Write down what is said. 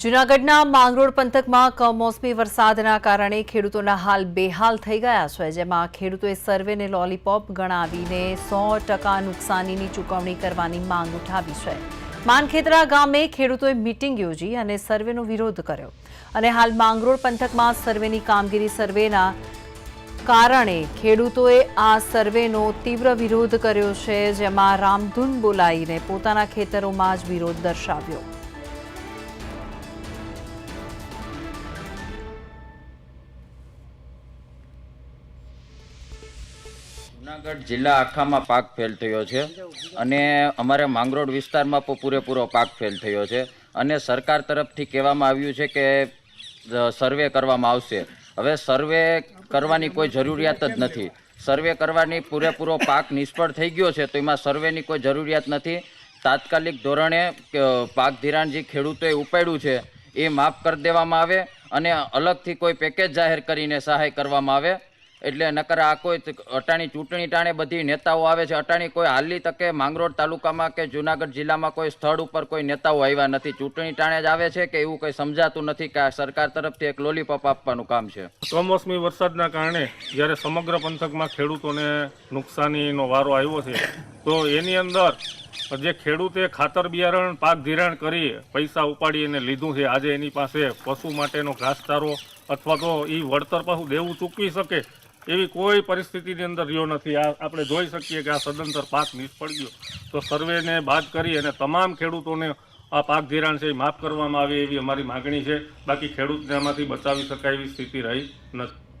જૂનાગઢના માંગરોળ પંથકમાં કમોસમી વરસાદના કારણે ખેડૂતોના હાલ બેહાલ થઈ ગયા છે, જેમાં ખેડૂતોએ સર્વેને લોલીપોપ ગણાવીને સો ટકા નુકસાનીની ચૂકવણી કરવાની માંગ ઉઠાવી છે. માનખેતરા ગામે ખેડૂતોએ મિટિંગ યોજી અને સર્વેનો વિરોધ કર્યો અને હાલ માંગરોળ પંથકમાં સર્વેની કામગીરી સર્વેના કારણે ખેડૂતોએ આ સર્વેનો તીવ્ર વિરોધ કર્યો છે, જેમાં રામધૂન બોલાવીને પોતાના ખેતરોમાં જ વિરોધ દર્શાવ્યો. જુનાગઢ જિલ્લા આખામાં પાક ફેલ થયો છે અને અમારે માંગરોળ વિસ્તારમાં પણ પૂરેપૂરો પાક ફેલ થયો છે અને સરકાર તરફથી કહેવામાં આવ્યું છે કે સર્વે કરવામાં આવશે. હવે સર્વે કરવાની કોઈ જરૂરિયાત જ નથી. સર્વે કરવાની પૂરેપૂરો પાક નિષ્ફળ થઈ ગયો છે તો એમાં સર્વેની કોઈ જરૂરિયાત નથી. તાત્કાલિક ધોરણે પાક ધિરાણ જે ખેડૂતોએ ઉપાડ્યું છે એ માફ કરી દેવામાં આવે અને અલગથી કોઈ પેકેજ જાહેર કરીને સહાય કરવામાં આવે. એટલે નકર આ કોઈ અટાણી ચૂંટણી ટાણે બધી નેતાઓ આવે છે. અટાણી કોઈ હાલની તકે માંગરોળ તાલુકામાં કે જુનાગઢ જિલ્લામાં કોઈ સ્થળ ઉપર કોઈ નેતાઓ આવ્યા નથી. ચૂંટણી ટાણે જ આવે છે કે એવું કંઈ સમજાતું નથી કે સરકાર તરફથી એક લોલીપોપ આપવાનું કામ છે? કમોસમી વરસાદના કારણે જ્યારે સમગ્ર પંથકમાં ખેડૂતોને નુકસાનીનો વારો આવ્યો છે, તો એની અંદર જે ખેડૂતે ખાતર બિયારણ, પાક ધિરાણ કરી પૈસા ઉપાડી અને લીધું છે, આજે એની પાસે પશુ માટેનો ઘાસચારો અથવા તો એ વળતર પાછું દેવું ચૂકવી શકે એવી કોઈ પરિસ્થિતિની અંદર રહ્યો નથી. આ આપણે જોઈ શકીએ કે આ સદંતર પાક નિષ્ફળ ગયો તો સર્વેને બાદ કરી અને તમામ ખેડૂતોને આ પાક ધિરાણ છે એ માફ કરવામાં આવે એવી અમારી માગણી છે. બાકી ખેડૂતને આમાંથી બચાવી શકાય એવી સ્થિતિ રહી નથી.